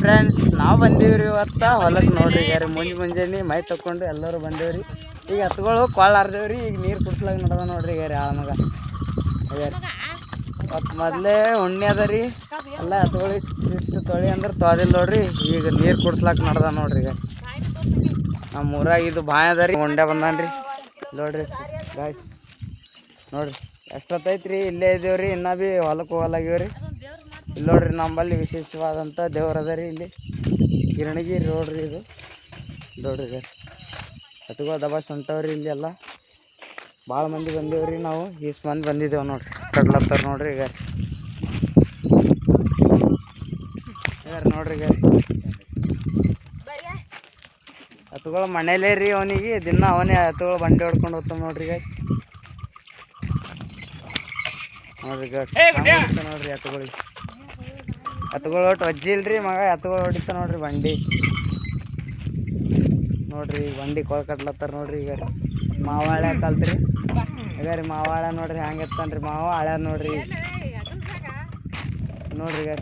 Friends ನಾವು ಬಂದೀವ್ರಿ ಇವತ್ತು. ಹೊಲಕ್ಕೆ ನೋಡ್ರಿ ಯಾರು ಮುಂಜೆ ಮುಂಜಾನೆ ಮೈ ತಕೊಂಡು ಎಲ್ಲರೂ ಬಂದೇವ್ರಿ. ಈಗ ಎತ್ಗಳು ಕೊಳ್ಳಾರ್ದೇವ್ರಿ. ಈಗ ನೀರು ಕುಡ್ಸ್ಲಾಗ ನಡ್ದ ನೋಡ್ರಿ ಯಾರು ಆ ಮಗ. ಮೊದಲೇ ಉಣ್ಣೆ ಅದ ರೀ ಎಲ್ಲ ಎತ್ಗಳು ಇಷ್ಟು ತೊಳಿ ಅಂದ್ರೆ ತೊದಿಲ್ಲ ನೋಡ್ರಿ. ಈಗ ನೀರು ಕುಡ್ಸ್ಲಾಕ ನಡ್ದ ನೋಡ್ರಿ ಈಗ. ನಮ್ಮ ಊರಾಗ ಇದು ಬಾಯ್ ಅದ ರೀ ಉಂಡೆ ಬಂದಾನ್ರಿ. ನೋಡ್ರಿ. ಗಾಯ್ಸ್ ನೋಡ್ರಿ. ಎಷ್ಟೊತ್ತೈತ್ರಿ? ಇಲ್ಲೇ ಇದೀವ್ರಿ. ಇನ್ನೂ ಭೀ ಹೊಲಕ್ಕೆ ಹೋಗಲಾಗ್ಯವ್ರಿ. ಇಲ್ಲಿ ನೋಡ್ರಿ ನಮ್ಮಲ್ಲಿ ವಿಶೇಷವಾದಂಥ ದೇವ್ರ ಅದ ರೀ ಇಲ್ಲಿ. ಕಿರಣಗಿರಿ ರೀ ಇದು. ನೋಡ್ರಿ ಎತ್ತುಗಳು ದಬಾಸ್ ಹೊಂಟವ್ರಿ ಇಲ್ಲಿ ಎಲ್ಲ. ಭಾಳ ಮಂದಿ ಬಂದೇವ್ರಿ ನಾವು. ಈಸ್ ಮಂದಿ ಬಂದಿದ್ದೇವೆ ನೋಡ್ರಿ. ಕಡ್ಲತ್ತಾರ ನೋಡ್ರಿ ಈಗ. ನೋಡ್ರಿ ಈಗ. ಮನೇಲೆ ಮನೇಲೇ ರೀ ಅವನಿಗೆ. ದಿನ ಅವನೇ ಎತ್ತುಗಳು ಬಂಡಿ ಹೊಡ್ಕೊಂಡು ಹೋಗ್ತಾವ ನೋಡ್ರಿ ಈಗ. ನೋಡ್ರಿ ಈಗ. ನೋಡ್ರಿ ಎತ್ತುಗಳಿಗೆ ಎತ್ತುಗಳು ಒಟ್ಟು ಅಜ್ಜಿ ಇಲ್ರಿ ಮಗ, ಎತ್ಗಳು ಹೊಡಿತ ನೋಡ್ರಿ ಬಂಡಿ. ನೋಡ್ರಿ ಬಂಡಿ ಕೊಳ್ ಕಟ್ಲತ್ತಾರ ನೋಡ್ರಿ ಈಗ ಮಾವಾಳೆ ಕಲ್ತ್ರಿ. ಈಗ ರೀ ಮಾವಾಳ ನೋಡ್ರಿ ಹ್ಯಾಂಗ ಎತ್ತಾನ್ರಿ ಮಾವ ನೋಡ್ರಿ. ನೋಡ್ರಿ ಈಗ